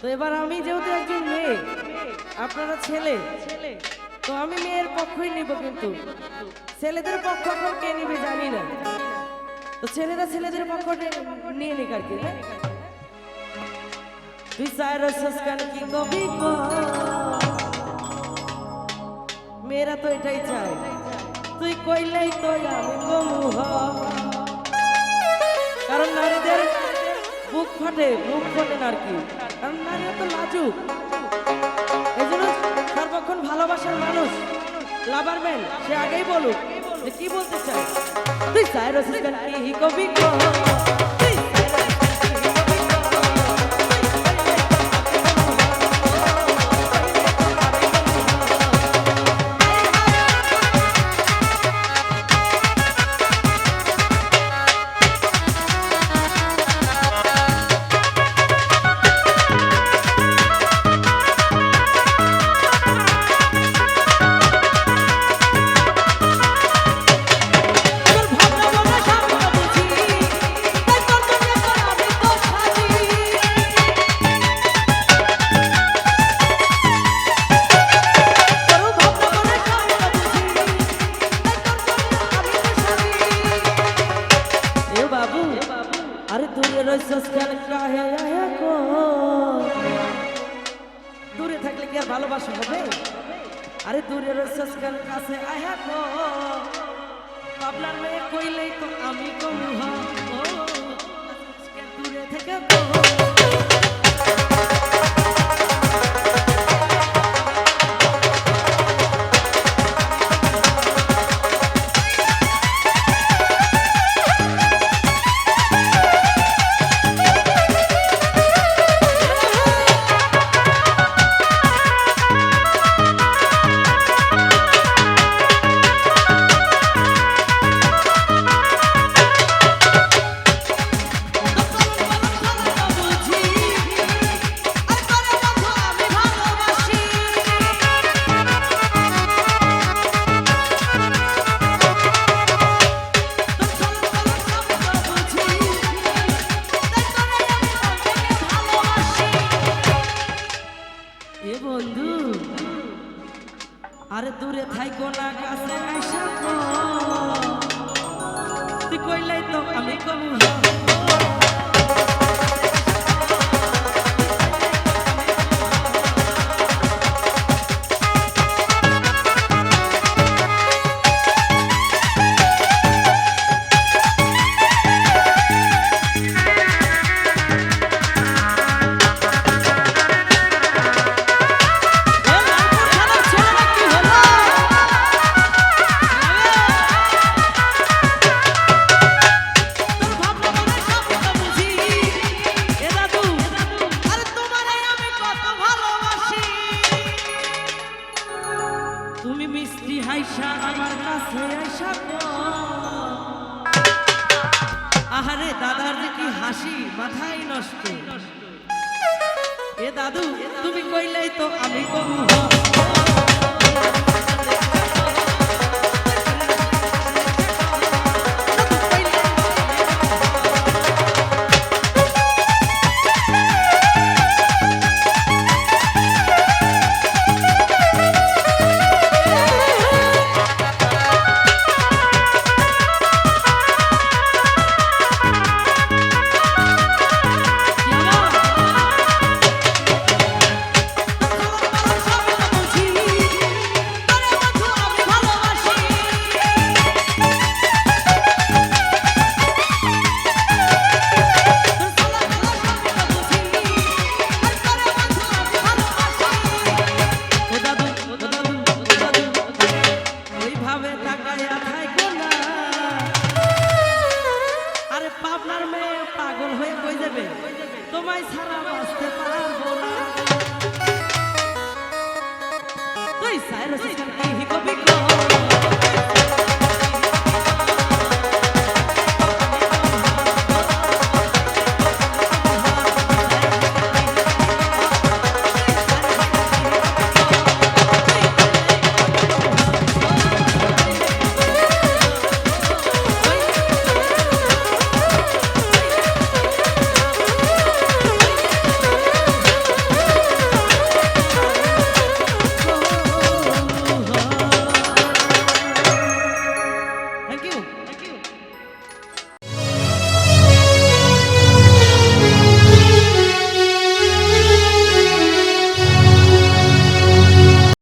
তো এবার আমি যেহেতু একজন মেয়ে, আপনারা ছেলে, তো আমি মেয়ের পক্ষই নিব কিন্তু। ছেলেদের পক্ষ এখন কে নিবে জানি না। তো ছেলেরা ছেলেদের পক্ষ নিয়ে নিক আর কি হ্যাঁ? মেয়েরা তো এটাই চায়। তুই কইলেই তো কারণ নারীদের বুক ফাটে, মুখ ফোটেন আর কি? কারণ নারীরা তো লাজুক। এই জন্য সর্বক্ষণ ভালোবাসার মানুষ লাভার ম্যান সে আগেই বলুক যে কি বলতে চাই তুই সাইরা সস্কান কি কবি কাহে দূরে থাকলে কি আর ভালোবাসা হবে? আরে দূরে কেন কাছে আয়া কো। আপনার মেয়ে কইলেই তো আমি কম দূরে থেকে আরে দূরে থাইকো না কাছে আইসা তো তুই কইলাই তো আমি কমু তুমি মিষ্টি হাইসা আমার কাছে আইসা। আহারে দাদার যে কি হাসি, মাথায় নষ্ট এ দাদু, তুমি কইলাই তো আমি কমু তোমায় ছাড়া বাঁচতে পারব না। তুই সাইরাস